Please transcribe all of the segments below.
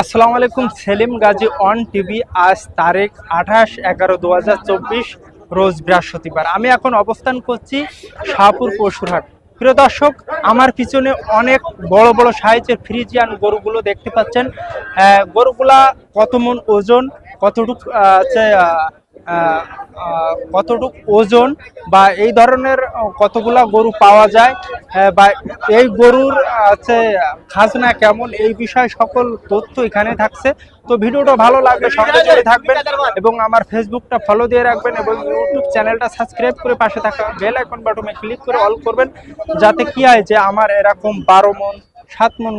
আসসালামু আলাইকুম, Selim Gazi on TV আজ তারিখ আঠাশ এগারো দু রোজ বৃহস্পতিবার। আমি এখন অবস্থান করছি শাহপুর পশুরহাট। প্রিয় দর্শক, আমার পিছনে অনেক বড় বড় সাইজের ফ্রিজিয়ান গরুগুলো দেখতে পাচ্ছেন। গরুগুলা কত মন ওজন, কতটুক কতটুক ওজন বা এই ধরনের কতগুলা গরু পাওয়া যায় বা এই গরুর হচ্ছে খাজনা কেমন, এই বিষয়ে সকল তথ্য এখানে থাকছে। তো ভিডিওটা ভালো লাগলে সঙ্গে জুড়ে থাকবেন এবং আমার ফেসবুকটা ফলো দিয়ে রাখবেন এবং ইউটিউব চ্যানেলটা সাবস্ক্রাইব করে পাশে থাকা বেল আইকন বাটনে ক্লিক করে অল করবেন, যাতে কি হয় যে আমার এরকম বারো মন, সাত মন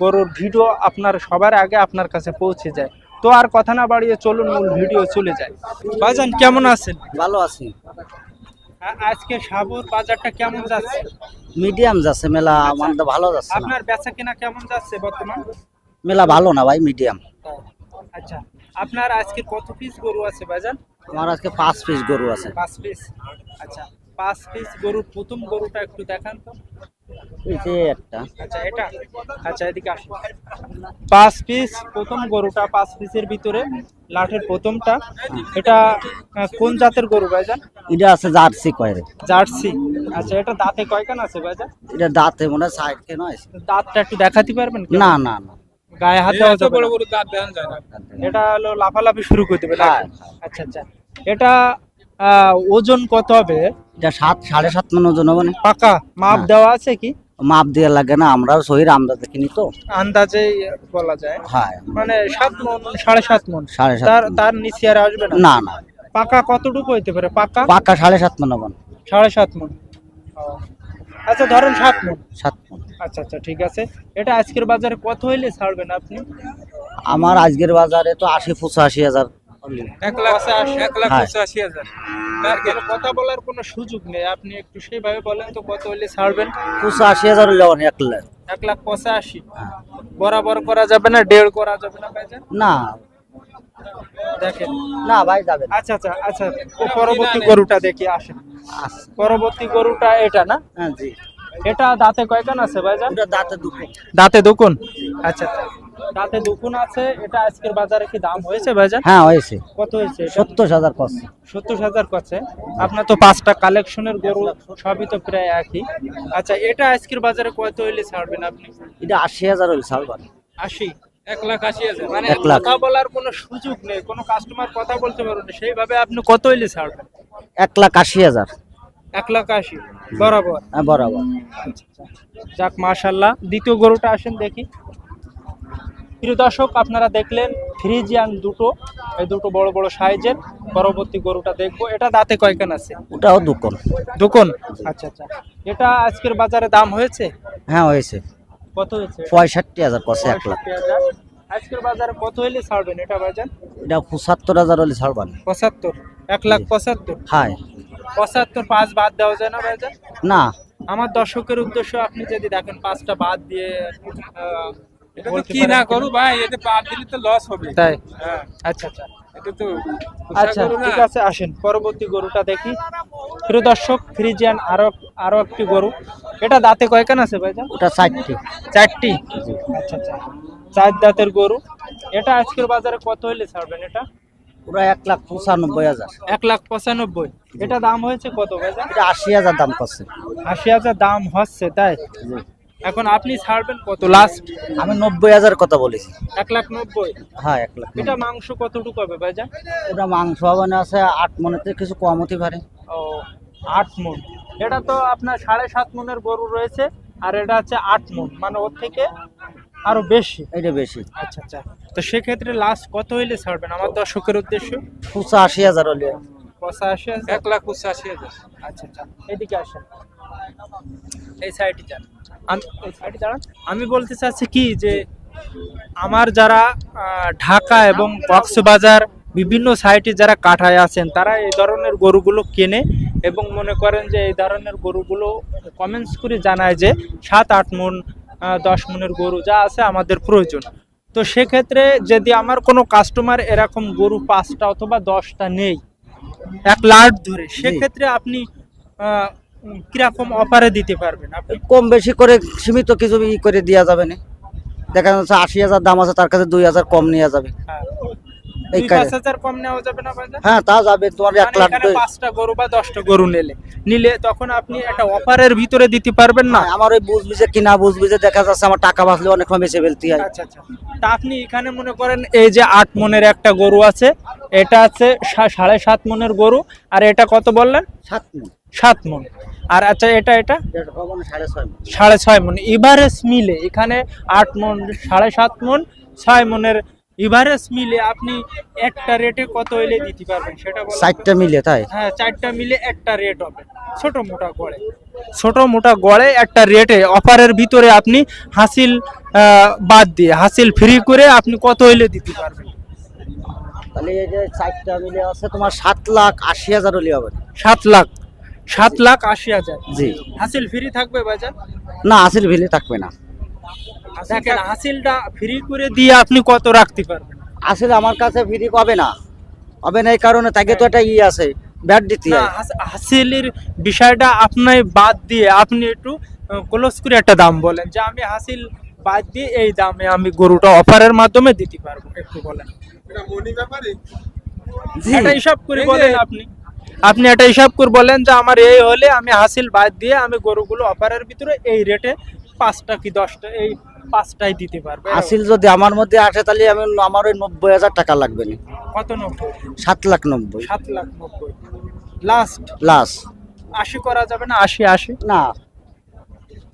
গরুর ভিডিও আপনার সবার আগে আপনার কাছে পৌঁছে যায়। তো আর কথা না বাড়িয়ে চলুন মূল ভিডিও চলে যায় বাজান কেমন আছেন? ভালো আছি। আজকে সাবুর বাজারটা কেমন যাচ্ছে? মিডিয়াম যাচ্ছে মেলা আমার তো ভালো যাচ্ছে আপনার বেচা কেনা কেমন যাচ্ছে বর্তমান? মেলা ভালো না ভাই মিডিয়াম। আচ্ছা। আপনার আজকে কত পিস গরু আছে বাজান আমার আজকে পাঁচ পিস গরু আছে। পাঁচ পিস আচ্ছা পাঁচ পিস গরুর প্রথম গরুটা একটু দেখান তো। এই যে একটা। আচ্ছা এটা? আচ্ছা এদিকে আসুন পাঁচ পিস প্রথম গরুটা পাঁচ পিসের ভিতরে লাঠের প্রথমটা। এটা কোন জাতের গরু ভাইজান? এটা আছে জার্সি কয়ের। জার্সি। আচ্ছা এটা দাঁতে কয়খান আছে ভাইজান? এটা দাঁতে মনে হয় সাইড কেন আছে দাঁতটা একটু দেখাতে পারবেন না না না। গায়ে হাত না। এটা হলো লাফালাফি শুরু করে দেবে হ্যাঁ। আচ্ছা আচ্ছা। এটা ওজন কত হবে? এটা সাত সাড়ে সাত মন ওজন হবে না। পাকা মাপ হ্যাঁ। দেওয়া আছে কি? মাপ দিয়ে লাগে না আমরাও শহীদ আমদাতে কিনি তো। আন্দাজে বলা যায়। হ্যাঁ। মানে সাত মন সাড়ে সাত মন। সাড়ে সাত তার তার নিচে আর আসবে না? না না। পাকা কতটুকু হইতে পারে? পাকা? পাকা সাড়ে সাত মন হবে। সাড়ে সাত মন। আচ্ছা ধরেন সাত মন। সাত মন। আচ্ছা আচ্ছা ঠিক আছে। এটা আজকের বাজারে কত হইলে ছাড়বেন আপনি? আমার আজকের বাজারে তো আশি পঁচাশি হাজার। এক লাখ এক লাখ হ্যাঁ। পঁচাশি হাজার। কথা বলার কোনো সুযোগ নেই। আপনি একটু সেইভাবে বলেন তো কত হইলে ছাড়বেন? পঁচাশি হাজার হলে এক লাখ। এক লাখ পঁচাশি। হ্যাঁ। বরাবর করা যাবে না দেড় করা যাবে না না। দেখেন। না ভাই যাবে আচ্ছা আচ্ছা আচ্ছা। পরবর্তী গরুটা দেখি আসেন। পরবর্তী গরুটা এটা না? হ্যাঁ জি। এটা দাঁতে কয়খান আছে ভাইজান? দাঁতে দুটো দাঁতে দুকুন আচ্ছা আচ্ছা। দাঁতে দুকুন আছে এটা আজকের বাজারে কি দাম হয়েছে ভাইজান? হ্যাঁ হয়েছে। কত হয়েছে? সত্তর হাজার পাঁচশো সত্তর হাজার করছে আপনার তো পাঁচটা কালেকশনের গরু সবই তো প্রায় একই। আচ্ছা এটা আজকের বাজারে কত হইলে ছাড়বেন আপনি? এটা আশি হাজার হলে সালবার আশি? এক লাখ আশি হাজার। মানে। কথা বলার কোনো সুযোগ নেই কোনো কাস্টমার কথা বলতে পারবে না। সেইভাবে আপনি কত হইলে ছাড়বেন? এক লাখ আশি হাজার। এক লাখ আশি? বরাবর? হ্যাঁ বরাবর। যাক মাশাল্লাহ দ্বিতীয় গরুটা আসেন দেখি। প্রিয় দর্শক আপনারা দেখলেন ফ্রিজিয়ান দুটো এই দুটো বড় বড় সাইজের পরবর্তী গরুটা দেখব। এটা দাঁতে কয়খান আছে? ওটাও দুকন দোকন আচ্ছা আচ্ছা। এটা আজকের বাজারে দাম হয়েছে? হ্যাঁ হয়েছে। কত হয়েছে? পঁয়ষট্টি হাজার পাশে এক লাখ। 65,000 আজকের বাজারে কত হইলে ছাড়বেন এটা বাজার? এটা পঁচাত্তর হাজার হলে ছাড়বার পঁচাত্তর? এক লাখ পঁচাত্তর? হ্যাঁ। পঁচাত্তর পাঁচ বাদ দেওয়া যায় না বাজার? না। আমার দর্শকের উদ্দেশ্য আপনি যদি দেখেন পাঁচটা বাদ দিয়ে এটা তো কি না? করু ভাই এতে বাদ দিলে তো লস হবে। তাই? হ্যাঁ। আচ্ছা আচ্ছা। এটা তো আচ্ছা ঠিক আছে আসেন। পরবর্তী গরুটা দেখি। প্রিয় দর্শক ফ্রিজিয়ান আরও আরও একটি গরু। এটা দাঁতে কয়খান আছে ভাইজান? ওটা ষাটটি চারটি? আচ্ছা আচ্ছা। চার দাঁতের গরু। এটা আজকের বাজারে কত হইলে ছাড়বেন এটা? ওরা এক লাখ পঁচানব্বই হাজার। এক লাখ পঁচানব্বই। এটা দাম হয়েছে কত এটা আশি হাজার দাম করছে। আশি হাজার দাম হচ্ছে তাই? এখন আপনি ছাড়বেন কত লাস্ট আমি নব্বই হাজার কথা বলেছি। এক লাখ নব্বই? হ্যাঁ এক লাখ এটা মাংস কতটুকু হবে ভাইজান? ওটা মাংস হবে না আছে আট মনেতে কিছু কম হতে পারে। ও আট মন। এটা তো আপনার সাড়ে সাত মনের গরু রয়েছে আর এটা হচ্ছে আট মন। মানে ওর থেকে আরও বেশি। এটা বেশি। আচ্ছা আচ্ছা। তো সেক্ষেত্রে লাস্ট কত হইলে ছাড়বেন আমার দর্শকের উদ্দেশ্য? পঁচাশি হাজার হলে। পঁচাশি হাজার? এক লাখ পঁচাশি হাজার। আচ্ছা আচ্ছা। এদিকে আসেন। এই সাইডে যান। আমি এই সাইডে দাঁড়ান। আমি বলতে চাচ্ছি কি যে আমার যারা ঢাকা এবং কক্সবাজার বিভিন্ন সাইটে যারা কাঠায় আছেন তারা এই ধরনের গরুগুলো কেনে এবং মনে করেন যে এই ধরনের গরুগুলো কমেন্টস করে জানায় যে সাত আট মন দশ মনের গরু যা আছে আমাদের প্রয়োজন। তো সেক্ষেত্রে যদি আমার কোনো কাস্টমার এরকম গরু পাঁচটা অথবা দশটা নেই এক লাট ধরে সেক্ষেত্রে আপনি কীরকম অফারে দিতে পারবেন আপনি? কম বেশি করে সীমিত কিছু ই করে দেওয়া যাবে না। দেখা যাচ্ছে আশি হাজার দাম আছে তার কাছে দুই হাজার কম যাবে। হ্যাঁ। এই কম নেওয়া যাবে না হ্যাঁ তা যাবে তোমার এক মানে লাখ পাঁচটা গরু বা দশটা গরু নিলে। নিলে তখন আপনি একটা অফারের ভিতরে দিতে পারবেন না? না আমার ওই বুঝবি যে কিনা বুঝবি যে দেখা যাচ্ছে আমার টাকা বাঁচলে অনেক সময় বেঁচে ফেলতে হয়। আচ্ছা আচ্ছা। তা আপনি এখানে মনে করেন এই যে আট মনের একটা গরু আছে এটা আছে সাড়ে সাত মনের গরু আর এটা কত বললেন? সাত মন। সাত মন। আর আচ্ছা এটা এটা? সাড়ে ছয় সাড়ে ছয় মন ইভারেজ মিলে এখানে আট মন সাড়ে সাত মন ছয় মনের ইভারেজ মিলে আপনি একটা রেটে কত হইলে দিতে পারবেন সেটা চারটা মিলে তাই? হ্যাঁ চারটা মিলে একটা রেট হবে ছোট মোটা গড়ে। ছোট মোটা গড়ে একটা রেটে অফারের ভিতরে আপনি হাসিল বাদ দিয়ে হাসিল ফ্রি করে আপনি কত হইলে দিতে পারবেন? তাহলে এই যে চারটা মিলে আছে তোমার সাত লাখ আশি হাজার হলে হবে। সাত লাখ। সাত লাখ আশি হাজার। জি। হাসিল ফ্রি থাকবে বাজার না আসিল ভিলে থাকবে না। দেখেন হাসিলটা ফ্রি করে দিয়ে আপনি কত রাখতে পারবেন? আসলে আমার কাছে ফ্রি হবে না? হবে না এই কারণে তাকে তো একটা ই আছে ব্যাট দিতে না হাসিলের বিষয়টা আপনি বাদ দিয়ে আপনি একটু ক্লোজ করে একটা দাম বলেন যে আমি হাসিল বাদ দিয়ে এই দামে আমি গরুটা অফারের মাধ্যমে দিতে পারব একটু বলেন। এটা মনি ব্যাপারে? জি। এটা হিসাব করে বলেন আপনি। আপনি এটা হিসাব করে বলেন যে আমার এই হলে আমি হাসিল বাদ দিয়ে আমি গরুগুলো অফারের ভিতরে এই রেটে পাঁচটা কি দশটা এই পাঁচটাই দিতে পারব। আসিল যদি আমার মধ্যে আসে তাহলে আমি আমার ওই নব্বই হাজার টাকা লাগবে না। কত নব্বই? সাত লাখ নব্বই। সাত লাখ নব্বই। লাস্ট লাস্ট আশি করা যাবে না? আশি আশি? না।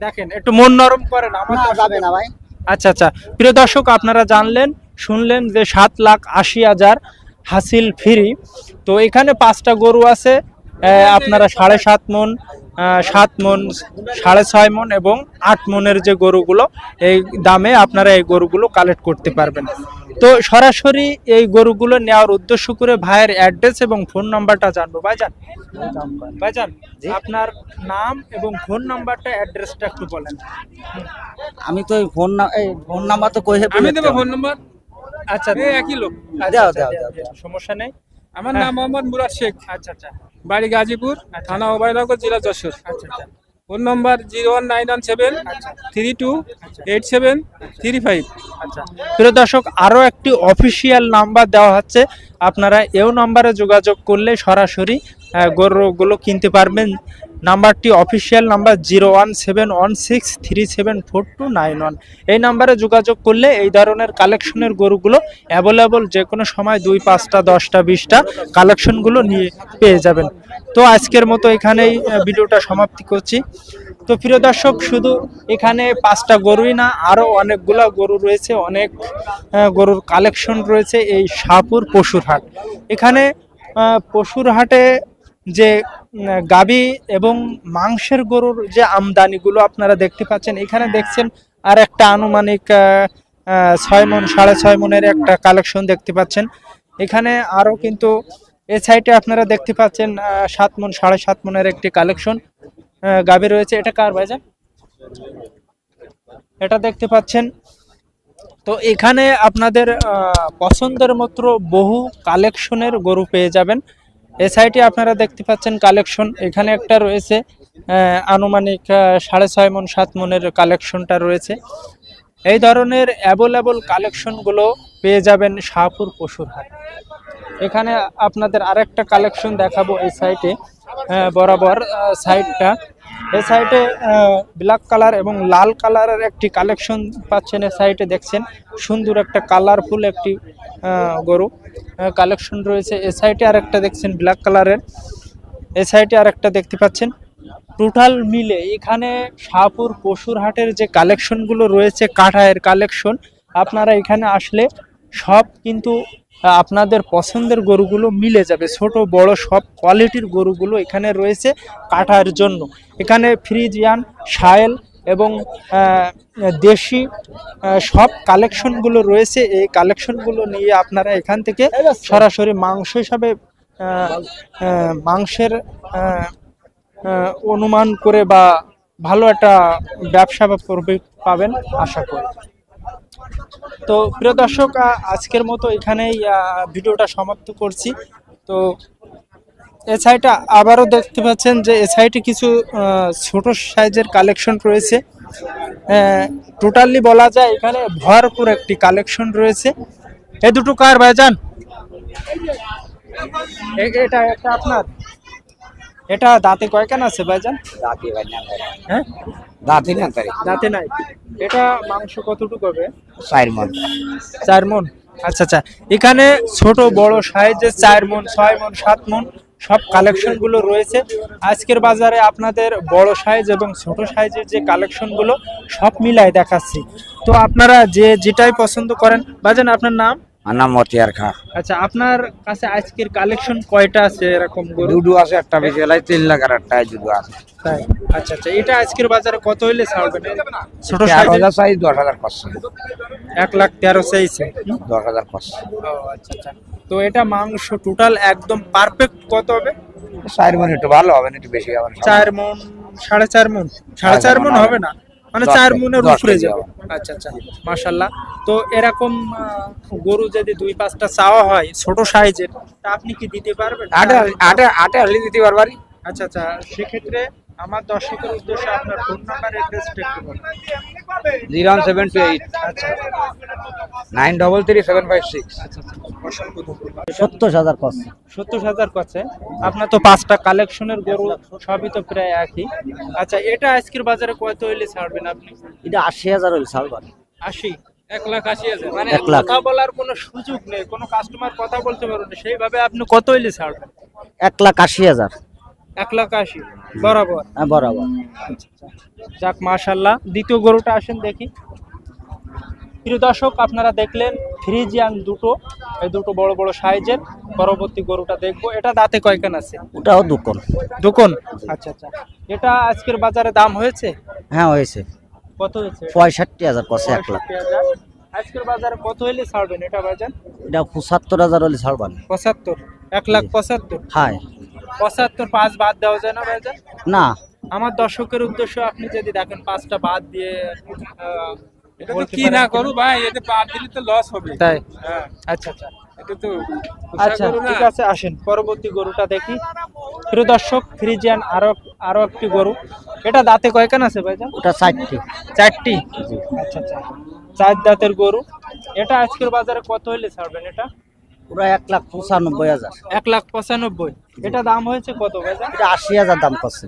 দেখেন একটু মন নরম করেন আমার যাবে না ভাই। আচ্ছা আচ্ছা। প্রিয় দর্শক আপনারা জানলেন শুনলেন যে সাত লাখ আশি হাজার হাসিল ফ্রি। তো এখানে পাঁচটা গরু আছে আপনারা সাড়ে সাত মন সাত মন সাড়ে ছয় মন এবং আট মনের যে গরুগুলো এই দামে আপনারা এই গরুগুলো কালেক্ট করতে পারবেন। তো সরাসরি এই গরুগুলো নেওয়ার উদ্দেশ্য করে ভাইয়ের অ্যাড্রেস এবং ফোন নাম্বারটা জানব। ভাইজান ভাইজান। আপনার নাম এবং ফোন নাম্বারটা অ্যাড্রেসটা একটু বলেন। আমি তো এই ফোন ফোন নাম্বার তো কই আমি দেবো ফোন নম্বর আচ্ছা একই লোক। আচ্ছা, দাও, আচ্ছা, দাও, দাও, সমস্যা নেই। আমার হ্যাঁ। নাম মোহাম্মদ মুরাদ শেখ। আচ্ছা আচ্ছা। বাড়ি গাজীপুর থানা ওবায়নগর জেলা যশোর। আচ্ছা আচ্ছা। Phone number zero one nine one seven three two eight seven three five. আচ্ছা। প্রিয় দর্শক আরও একটি অফিসিয়াল নাম্বার দেওয়া হচ্ছে। আপনারা এও নাম্বারে যোগাযোগ করলে সরাসরি গরুগুলো কিনতে পারবেন। নাম্বারটি official number zero one seven one six three seven four two nine one. এই নাম্বারে যোগাযোগ করলে এই ধরনের কালেকশনের গরুগুলো অ্যাভেলেবল যে কোনো সময় দুই, পাঁচটা, দশটা, বিশটা কালেকশনগুলো নিয়ে পেয়ে যাবেন। তো আজকের মতো এখানেই ভিডিওটা সমাপ্তি করছি। তো প্রিয় দর্শক, শুধু এখানে পাঁচটা গরুই না, আরও অনেকগুলা গরু রয়েছে, অনেক গরুর কালেকশন রয়েছে এই শাহপুর পশুর হাট। এখানে পশুর হাটে যে গাবি এবং মাংসের গরুর যে আমদানিগুলো আপনারা দেখতে পাচ্ছেন, এখানে দেখছেন আর একটা আনুমানিক ছয় মন, সাড়ে ছয় মনের একটা কালেকশন দেখতে পাচ্ছেন। এখানে আরও কিন্তু এ সাইডে আপনারা দেখতে পাচ্ছেন সাত মন, সাড়ে সাত মনের একটি কালেকশন গাবি রয়েছে। এটা কার ভাইজান? এটা দেখতে পাচ্ছেন। তো এখানে আপনাদের পছন্দের মতো বহু কালেকশনের গরু পেয়ে যাবেন। এ সাইটে আপনারা দেখতে পাচ্ছেন কালেকশন। এখানে একটা রয়েছে আনুমানিক সাড়ে ছয় মন, সাত মনের কালেকশনটা রয়েছে। এই ধরনের অ্যাভেলেবল কালেকশনগুলো পেয়ে যাবেন শাহপুর পশুর হাট। এখানে আপনাদের আরেকটা কালেকশন দেখাবো এই সাইটে বরাবর সাইডটা এই সাইডে ব্ল্যাক কালার এবং লাল কালারের একটি কালেকশন পাচ্ছেন এই সাইডে দেখছেন। সুন্দর একটা কালারফুল একটি গরু কালেকশন রয়েছে। এই সাইডে আরেকটা দেখছেন ব্ল্যাক কালারের এই সাইডে আরেকটা দেখতে পাচ্ছেন। টোটাল মিলে এখানে শাহপুর পশুর হাটের যে কালেকশনগুলো রয়েছে কাঠায়ের কালেকশন আপনারা এখানে আসলে সব কিন্তু আপনাদের পছন্দের গরুগুলো মিলে যাবে। ছোট, বড় সব কোয়ালিটির গরুগুলো এখানে রয়েছে কাটার জন্য। এখানে ফ্রিজিয়ান সায়েল এবং দেশি সব কালেকশনগুলো রয়েছে। এই কালেকশনগুলো নিয়ে আপনারা এখান থেকে সরাসরি মাংস হিসাবে মাংসের অনুমান করে বা ভালো একটা ব্যবসা বা পাবেন, আশা করি। তো প্রিয় দর্শক আজকের মতো এখানেই ভিডিওটা সমাপ্ত করছি। তো এ সাইডে আবারও দেখতে পাচ্ছেন যে এ সাইডে কিছু ছোট সাইজের কালেকশন রয়েছে। টোটালি বলা যায় এখানে ভরপুর একটি কালেকশন রয়েছে। এই দুটো কার ভাইজান? এ- এটা একটা আপনার? এটা দাঁতে কয়খান আছে ভাইজান? দাঁতি ভাই না হ্যাঁ? দাঁতি না তারি দাঁতে নাই। এটা মাংস কতটুকু হবে? চার মন। চার মন? আচ্ছা আচ্ছা। এখানে ছোট বড় সাইজের চার মন ছয় মন সাত মন সব কালেকশনগুলো রয়েছে। আজকের বাজারে আপনাদের বড় সাইজ এবং ছোট সাইজের যে কালেকশনগুলো সব মিলাই দেখাচ্ছি। তো আপনারা যে যেটাই পছন্দ করেন বাজান আপনার নাম? আমার নাম মতিয়ার খা। আচ্ছা আপনার কাছে আজকের কালেকশন কয়টা আছে এরকম আছে একটা বেশি তিন লাখ আর একটা আছে। আচ্ছা আচ্ছা এটা আজকের বাজারে কত হইলে ছাড়বেন ছোট সাইজ? হাজার সাইজ দশ হাজার পাঁচশো। এক লাখ তেরো দশ হাজার পাঁচশো। ও আচ্ছা আচ্ছা। তো এটা মাংস টোটাল একদম পারফেক্ট কত হবে? চার মন একটু ভালো হবে না একটু বেশি হবে না। চার মন সাড়ে চার মন? সাড়ে চার মন হবে না? মানে চার মনে মনের হয়ে উপরে যাবে। আচ্ছা আচ্ছা মাশাল্লাহ তো এরকম গরু যদি দুই পাঁচটা চাওয়া হয় ছোট সাইজের তা আপনি কি দিতে পারবেন? আটা আটা আটা হলে দিতে পারবেন আচ্ছা আচ্ছা সেক্ষেত্রে আমার দর্শকের উদ্দেশ্যে আপনার ফোন নাম্বার অ্যাড্রেসটা একটু বলুন। Zero one seven two eight. আচ্ছা nine double three seven five six. আচ্ছা আচ্ছা সত্তর হাজার সত্তর হাজার কাছে আপনার তো পাঁচটা কালেকশনের গরু সবই তো প্রায় একই। আচ্ছা এটা আজকের বাজারে কত হইলে ছাড়বেন আপনি? এটা আশি হাজার হলে সালবার আশি? এক লাখ আশি হাজার। মানে এক লাখ। কথা বলার কোনো সুযোগ নেই। কোনো কাস্টমার কথা বলতে পারবে না। সেইভাবে আপনি কত হইলে ছাড়বেন? এক লাখ আশি হাজার। এক লাখ আশি। বরাবর? হ্যাঁ বরাবর। যাক মাশাল্লাহ দ্বিতীয় গরুটা আসেন দেখি। প্রিয় দর্শক আপনারা দেখলেন ফ্রিজিয়ান দুটো এই দুটো বড় বড় সাইজের। পরবর্তী গরুটা দেখব। এটা দাঁতে কয়খান আছে? ওটাও দোকান দোকন আচ্ছা আচ্ছা। এটা আজকের বাজারে দাম হয়েছে? হ্যাঁ হয়েছে। কত হয়েছে? পঁয়ষট্টি হাজার কষে এক লাখ। আজকের বাজারে কত হইলে ছাড়বেন এটা বাজার এটা পঁচাত্তর হাজার হলে ছাড়বান। পঁচাত্তর। এক লাখ পঁচাত্তর? হাই পঁচাত্তর পাঁচ বাদ দেওয়া যায় না বাজার না। আমার দর্শকের উদ্দেশ্য আপনি যদি দেখেন পাঁচটা বাদ দিয়ে কি না করু ভাই এতে বাদ দিলে তো লস হবে। তাই? হ্যাঁ। আচ্ছা আচ্ছা। আচ্ছা ঠিক আছে আসেন। পরবর্তী গরুটা দেখি। প্রিয় দর্শক ফ্রিজিয়ান আরও আরও একটি গরু। এটা দাঁতে আছে ভাইজান? ওটা চারটি। চারটি? আচ্ছা আচ্ছা। চার দাঁতের গরু। এটা আজকের বাজারে কত হইলে ছাড়বেন এটা? ওরা এক লাখ পঁচানব্বই হাজার। এক লাখ পঁচানব্বই। এটা দাম হয়েছে কত ভাইজান? এটা আশি হাজার দাম করছে।